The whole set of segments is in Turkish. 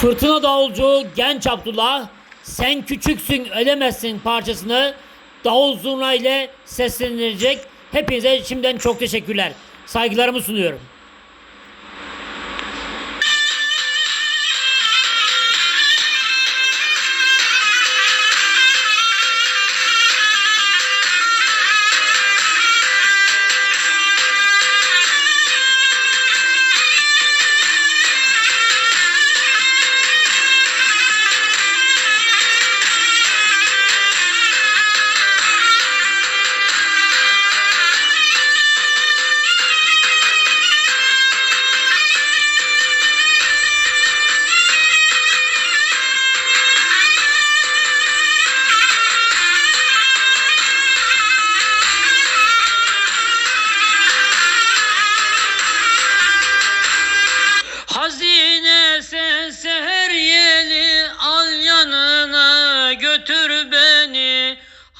Fırtına davulcu Genç Abdullah Sen Küçüksün Ölemezsin parçasını davul zurna ile seslenilecek. Hepinize şimdiden çok teşekkürler. Saygılarımı sunuyorum.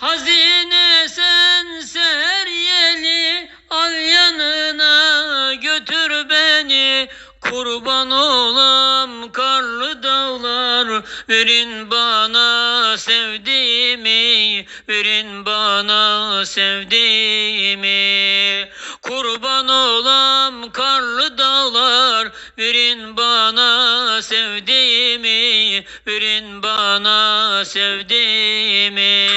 Hazine sen seher yeli al yanına götür beni. Kurban olam karlı dağlar verin bana sevdiğimi verin bana sevdiğimi. Kurban olam karlı dağlar verin bana sevdiğimi verin bana sevdiğimi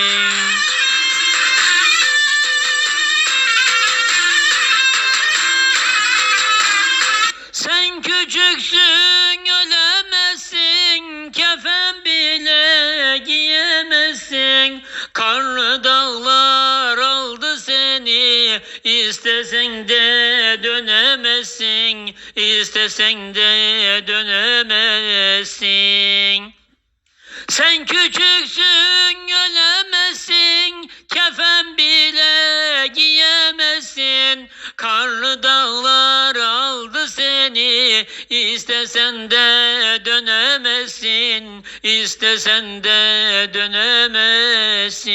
İstesen de dönemezsin. Sen küçüksün ölemezsin Kefen bile giyemezsin. Karlı dağlar aldı seni. İstesen de dönemezsin. İstesen de dönemezsin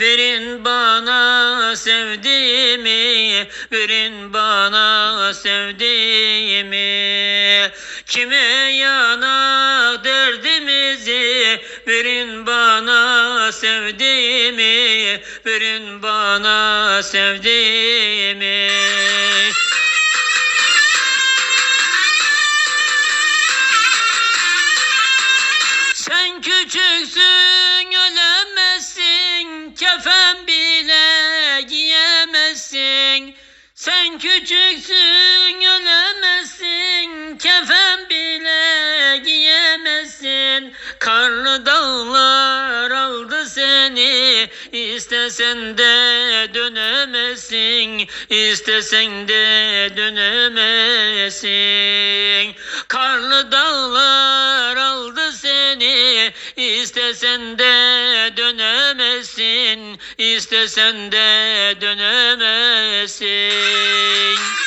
verin bana sevdiğimi verin bana sevdiğimi. Kime yanak derdimizi verin bana sevdiğimi verin bana sevdiğimi. Sen küçüksün küçüksün ölemezsin Kefen bile giyemezsin. Karlı dağlar aldı seni İstesen de dönemezsin. İstesen de dönemezsin. Karlı dağlar aldı seni İstesen de dönemezsin. İstesen de dönemezsin Sen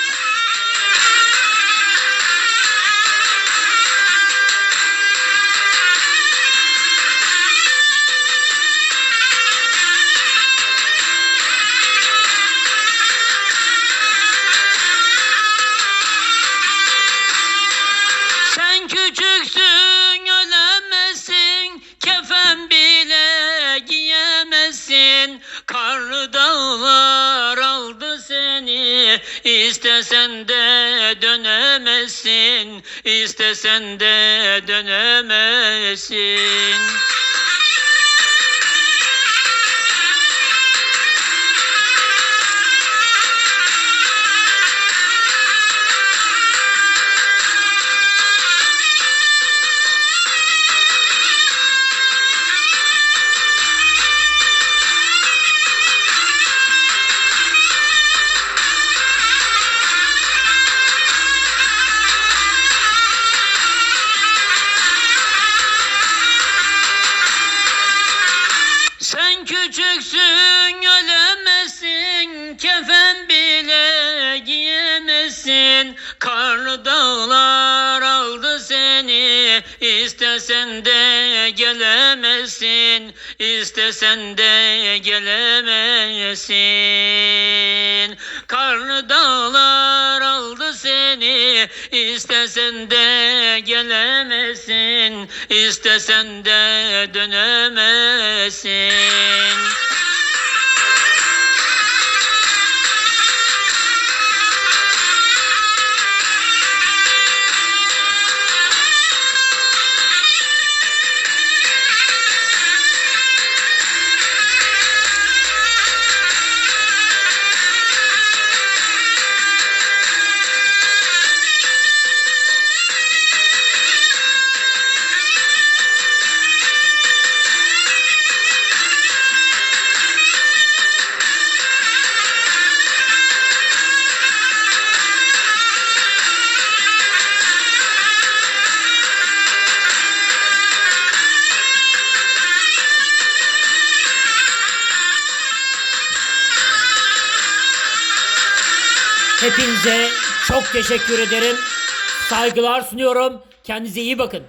istesen de gelemezsin istesen de gelemezsin. Karlı dağlar aldı seni istesen de gelemezsin istesen de dönemezsin Hepinize çok teşekkür ederim. Saygılar sunuyorum. Kendinize iyi bakın.